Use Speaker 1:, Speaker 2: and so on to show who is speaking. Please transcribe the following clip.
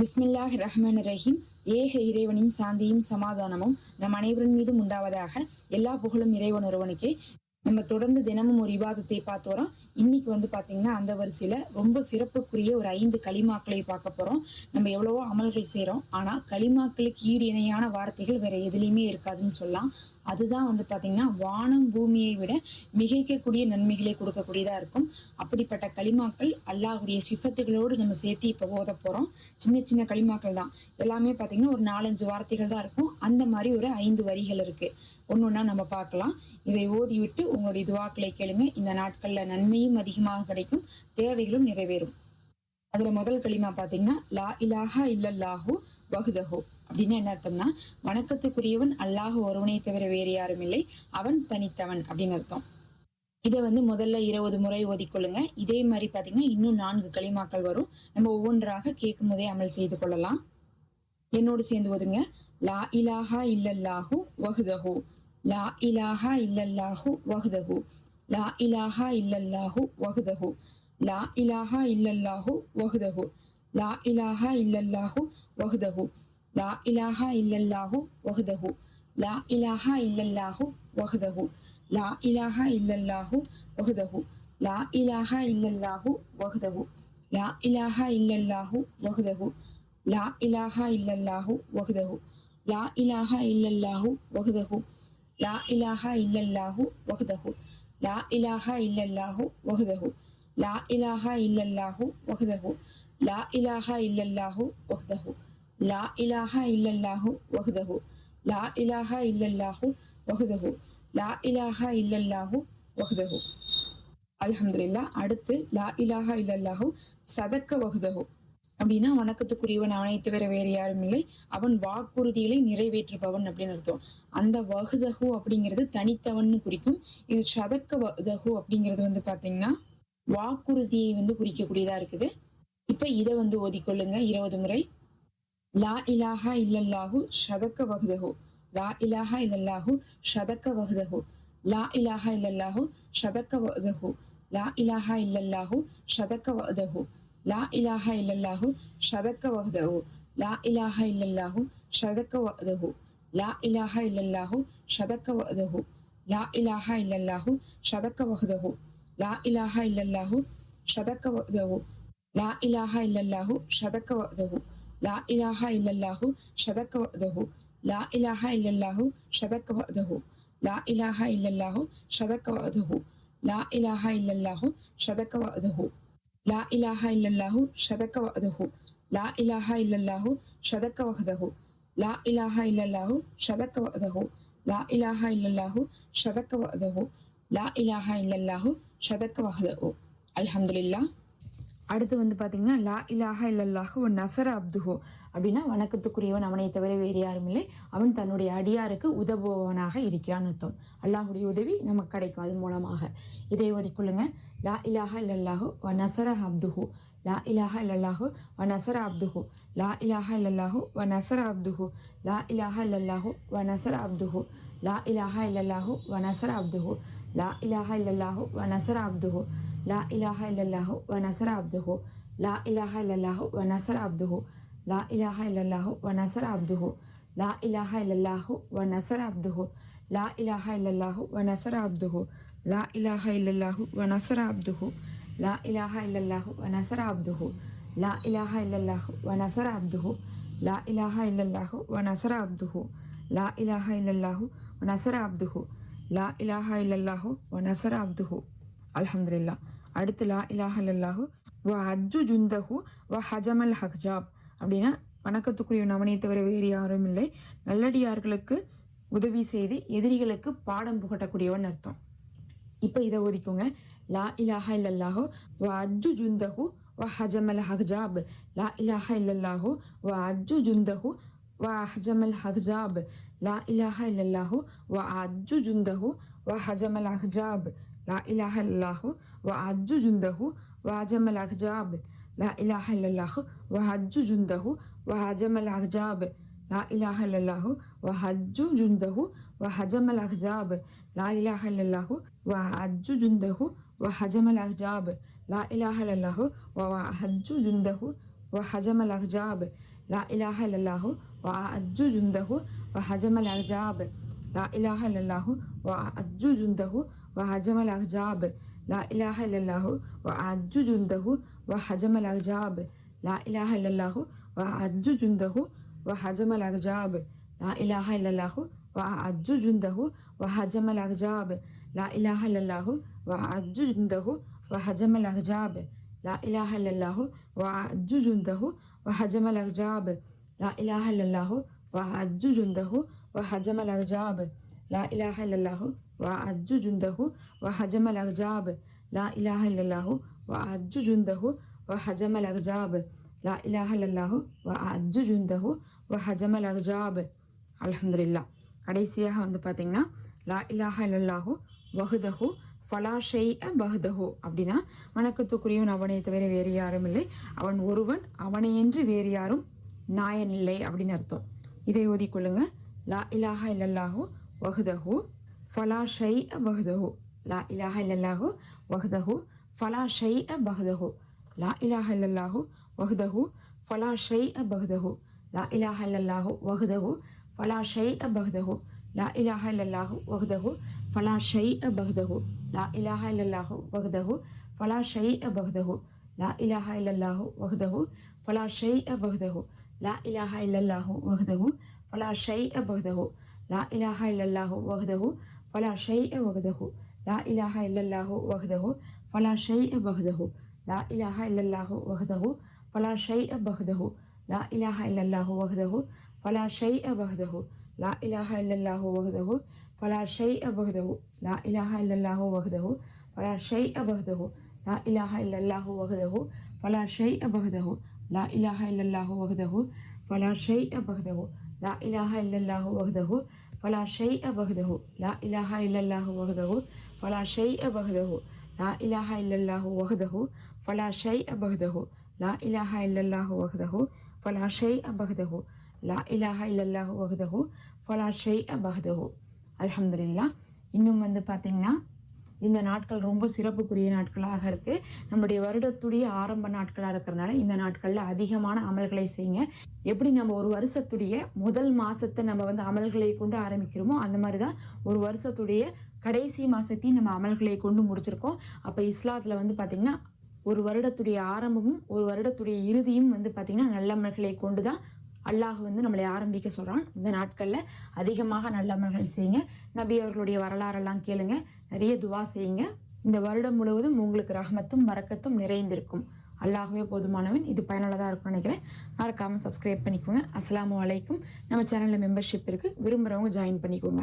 Speaker 1: பிஸ்மில்லாஹ் ரஹ்மான் ரஹீம். ஏக இறைவனின் சாந்தியும் சமாதானமும் நம் அனைவரின் மீதும் உண்டாவதாக எல்லா புகழும் இறைவன் ஒருவனுக்கே. நம்ம தொடர்ந்து தினமும் ஒரு விவாதத்தை பார்த்து வரோம் இன்னைக்கு வந்து பாத்தீங்கன்னா அந்த வரிசையில ரொம்ப சிறப்புக்குரிய ஒரு ஐந்து களிமாக்களை பார்க்க போறோம். நம்ம எவ்வளவோ அமல்கள் செய்யறோம் ஆனா களிமாக்களுக்கு ஈடு இணையான வார்த்தைகள் வேற எதுலையுமே இருக்காதுன்னு சொல்லலாம். அதுதான் வந்து பாத்தீங்கன்னா வானம் பூமியை விட மிகைக்கக்கூடிய நன்மைகளை கொடுக்கக்கூடியதா இருக்கும். அப்படிப்பட்ட களிமாக்கள் அல்லாஹுடைய சிஃபத்துகளோடு நம்ம சேர்த்து இப்ப ஓத போறோம். சின்ன சின்ன களிமாக்கள் தான். எல்லாமே பாத்தீங்கன்னா ஒரு நாலஞ்சு வார்த்தைகள் தான் இருக்கும். அந்த மாதிரி ஒரு ஐந்து வரிகள் இருக்கு. ஒன்னொன்னா நம்ம பார்க்கலாம். இதை ஓதி விட்டு உங்களுடைய துவாக்களை கேளுங்க. இந்த நாட்கள்ல நன்மையும் அதிகமாக கிடைக்கும். தேவைகளும் நிறைவேறும். அதுல முதல் களிமா பாத்தீங்கன்னா லா இலாஹா இல்லல்லாஹூ வஹுதஹு அப்படின்னு என்ன அர்த்தம்னா வணக்கத்துக்குரியவன் அல்லாஹ் ஒருவனை தவிர வேறு யாரும் இல்லை அவன் தனித்தவன் அப்படின்னு அர்த்தம். இதை வந்து முதல்ல இருபது முறை ஓதிக்கொள்ளுங்க இதே மாதிரி பாத்தீங்கன்னா இன்னும் நான்கு களிமாக்கள் வரும். நம்ம ஒவ்வொன்றாக கேட்கும் போதே அமல் செய்து கொள்ளலாம். என்னோடு சேர்ந்து ஓதுங்க. லா இலாஹா இல்லல்லாஹு வஹுதஹு. லா இலாஹா இல்லல்லாஹு வஹுதஹு. லா இலாஹா இல்லல்லாஹு வஹுதஹு. லா இலாஹா இல்லல்லாஹு வஹுதஹு. لا إله إلا الله وحده لا إله إلا الله وحده لا إله إلا الله وحده لا إله إلا الله وحده لا إله إلا الله وحده لا إله إلا الله وحده لا إله إلا الله وحده لا إله إلا الله وحده لا إله إلا الله وحده لا إله إلا الله وحده لا إله إلا الله وحده لا إله إلا الله وحده லா இலாஹா இல்லல்லாஹு வஹுதஹு லா இலாஹா இல்லல்லாஹு வஹுதஹு லா இலாஹா இல்லல்லாஹு வஹுதஹு லா இலாஹா இல்லல்லாஹு வஹுதஹு அல்ஹம்துலில்லா அடுத்து லா இலாஹா இல்லல்லாஹு சதக்க வகுதஹு. அப்படின்னா வணக்கத்துக்குரியவன் அவனை தவிர வேறு யாரும் இல்லை. அவன் வாக்குறுதிகளை நிறைவேற்றுபவன் அப்படின்னு அர்த்தம். அந்த வகுதஹு அப்படிங்கிறது தனித்தவன்னு குறிக்கும். இது சதக்க வகுதஹு அப்படிங்கிறது வந்து பாத்தீங்கன்னா வாக்குறுதியை வந்து குறிக்கக்கூடியதா இருக்குது. இப்ப இதை வந்து ஓதிக்கொள்ளுங்க. இருபது முறை. லா இலாஹா இல்லல்லாஹு ஷதக்க வகுதஹு லா இலாஹா இல்லல்லாஹு ஷதக்க வகுதஹு லா இலாஹா இல்லல்லாஹு ஷதக்க வகுதஹு லா இலாஹா இல்லல்லாஹு ஷதக்க வகுதஹு லா இலாஹா இல்லல்லாஹு ஷதக்க வகுதஹு லா இலாஹா இல்லல்லாஹு ஷதக்க வகுதஹு லா இலாஹா இல்லல்லாஹு ஷதக்க வகுதஹு லா இலாஹா இல்லல்லாஹு ஷதக்க வகுதஹு லா இலாஹா இல்லல்லாஹு ஷதக்க வகுதஹு لا إله إلا الله شدك وأده لا إله إلا الله شدك وأده لا إله إلا الله شدك وأده لا إله إلا الله شدك وأده لا إله إلا الله شدك وأده لا إله إلا الله شدك وأده لا إله إلا الله شدك وحده لا إله إلا الله شدك وأده لا إله إلا الله شدك وأده لا إله إلا الله شدك وحده الحمد لله அடுத்து வந்து பார்த்தீங்கன்னா லா இலாஹா இல்லல்லாஹு ஒன் நசர அப்துஹோ அப்படின்னா வணக்கத்துக்குரியவன் அவனை தவிர வேறு யாரும் இல்லை. அவன் தன்னுடைய அடியாருக்கு உதவுபவனாக இருக்கிறான் அர்த்தம். அல்லாஹுடைய உதவி நமக்கு கிடைக்கும் அதன் மூலமாக. இதை ஒதுக்கொள்ளுங்க லா இலாஹா இல்லல்லாஹு வ நசர அப்துஹு. லா இலாஹா இல்லல்லாஹு வ நசர அப்துஹு. லா இலாஹா இல்லல்லாஹு வ நசர அப்துஹு. லா இலாஹா இல்லல்லாஹு வ நசர அப்துஹு. لا إله إلا الله ونصر عبده لا إله إلا الله ونصر عبده لا إله إلا الله ونصر عبده لا إله إلا الله ونصر عبده لا إله إلا الله ونصر عبده لا إله إلا الله ونصر عبده لا إله إلا الله ونصر عبده لا إله إلا الله ونصر عبده لا إله إلا الله ونصر عبده لا إله إلا الله ونصر عبده لا إله إلا الله ونصر عبده லா இலாஹா இல்லல்லாஹு நசர அப்துஹு. லா இலாஹா இல்லல்லாஹு வ நசர அப்துஹு. அல்ஹம்துலில்லா. அடுத்து லா இலாஹா இல்லல்லாஹு வ அஜு ஜுந்தஹு வ ஹஜமல் ஹக்ஜாப் அப்படின்னா வணக்கத்துக்குரிய நவனை தவிர வேறு யாரும் இல்லை. நல்லடியார்களுக்கு உதவி செய்து எதிரிகளுக்கு பாடம் புகட்டக்கூடியவன் அர்த்தம். இப்போ இதை ஒதுக்குங்க. லா இலாஹா இல்லல்லாஹு வ அஜ்ஜு ஜுந்தஹு வ ஹஜமல் ஹக்ஜாப் லா இலாஹா இல்லல்லாஹு வ அஜ்ஜு ஜுந்தஹு وحزم الحجاب لا إله إلا الله وأعد جنده وحزم الحجاب لا إله إلا الله وأعد جنده وهزم الحجاب لا إله إلا الله وحج جنده وهزم الحجاب لا إله إلا الله وحج جنده وهزم الأحزاب. لا إله إلا الله وحج جنده وهزم الأحزاب. لا إله إلا الله وحج جنده وهزم الأحزاب. لا إله إلا الله وأعز جنده وهزم الأحزاب لا إله إلا الله وأعز جنده وهزم الأحزاب لا إله إلا الله وأعز جنده وهزم الأحزاب لا إله إلا الله وأعز جنده وهزم الأحزاب لا إله إلا الله وأعز جنده وهزم الأحزاب لا إله إلا الله وأعز جنده وهزم الأحزاب لا إله إلا الله وأعز جنده وهزم الأحزاب லா இலாஹ இல்லல்லாஹு வ அஜு ஜுந்தஹு வ ஹஜமல் அஹ்ஜாப் லா இலாஹ இல்லல்லாஹு வ அஜு ஜுந்தஹு வ ஹஜமல் அஹ்ஜாப் லா இலாஹ இல்லல்லாஹு வ அஜு ஜுந்தஹு வ ஹஜமல் அஹ்ஜாப் லா இலாஹ இல்லல்லாஹு வ அஜு ஜுந்தஹு வ ஹஜமல் அஹ்ஜாப் அலமதுல்லா கடைசியாக வந்து பார்த்திங்கன்னா லா இலாஹ இல்லல்லாஹு வஹுதஹு ஃபலாஷை ஷெய் பஹ்தஹு அப்படின்னா வணக்கத்துக்குரியவன் அவனை தவிர வேறு யாரும் இல்லை. அவன் ஒருவன் அவனையென்று வேறு யாரும் நாயன் இல்லை அப்படின்னு அர்த்தம். இதை ஓதிக்கொள்ளுங்க. லா இலாஹா இல்லல்லாஹு வஹுதஹு ஃபலா ஷை பஹ்தஹு லா இலாஹா இல்லல்லாஹு வஹுதஹு ஃபலா அ பஹ்தஹு லா இலாஹா இல்லல்லாஹு வஹுதஹு ஃபலா அ பஹ்தஹு லா இலாஹா இல்லல்லாஹு வஹுதஹு ஃபலா ஷெய் பஹ்தஹு லா இலாஹா இல்லல்லாஹு வஹ்தஹு ஃபலா ஷெய் பஹ்தஹு லா இலாஹா இல்லல்லாஹு வஹ்தஹு ஃபலா அ பஹ்தஹு லா இலாஹா இல்லல்லாஹு வஹ்தஹு ஃபலா ஷெய் பஹ்தஹு لا إله إلا الله وحده ولا شيء وحده. لا إله إلا الله وحده ولا شيء وحده. لا إله إلا الله وحده ولا شيء وحده. لا إله إلا الله وحده ولا شيء وحده. لا إله إلا الله وحده ولا شيء وحده. لا إله إلا الله وحده ولا شيء وحده. لا إله إلا الله وحده ولا شيء وحده. لا إله إلا الله وحده ولا شيء وحده لا إله إلا الله وحده فلا شيء بعده لا إله إلا الله وحده فلا شيء بعده لا إله إلا الله وحده فلا شيء بعده لا إله إلا الله وحده فلا شيء بعده لا إله إلا الله وحده فلا شيء بعده لا إله إلا الله وحده فلا شيء بعده الحمد لله. இன்னும் வந்து பார்த்தீங்கன்னா இந்த நாட்கள் ரொம்ப சிறப்புக்குரிய நாட்களாக இருக்குது நம்முடைய வருடத்துடைய ஆரம்ப நாட்களாக இருக்கிறனால இந்த நாட்களில் அதிகமான அமல்களை செய்யுங்க. எப்படி நம்ம ஒரு வருஷத்துடைய முதல் மாதத்தை நம்ம வந்து அமல்களை கொண்டு ஆரம்பிக்கிறோமோ அந்த மாதிரி தான் ஒரு வருஷத்துடைய கடைசி மாதத்தையும் நம்ம அமல்களை கொண்டு முடிச்சிருக்கோம். அப்போ இஸ்லாத்தில் வந்து பார்த்திங்கன்னா ஒரு வருடத்துடைய ஆரம்பமும் ஒரு வருடத்துடைய இறுதியும் வந்து பார்த்திங்கன்னா நல்லமல்களை கொண்டு தான் அல்லாஹ் வந்து நம்மளை ஆரம்பிக்க சொல்கிறான் இந்த நாட்களில் அதிகமாக நல்லமல்கள் செய்யுங்க. நபி அவர்களுடைய வரலாறெல்லாம் கேளுங்க. நிறைய துவா செய்யுங்க. இந்த வருடம் முழுவதும் உங்களுக்கு ரஹமத்தும் மறக்கத்தும் நிறைந்திருக்கும். அல்லாகவே போதுமானவன். இது பயனுள்ளதாக இருக்கும்னு நினைக்கிறேன். மறக்காமல் சப்ஸ்கிரைப் பண்ணிக்கோங்க. அஸ்லாம் அலைக்கும். நம்ம சேனலில் மெம்பர்ஷிப் இருக்குது விரும்புகிறவங்க ஜாயின் பண்ணிக்கோங்க.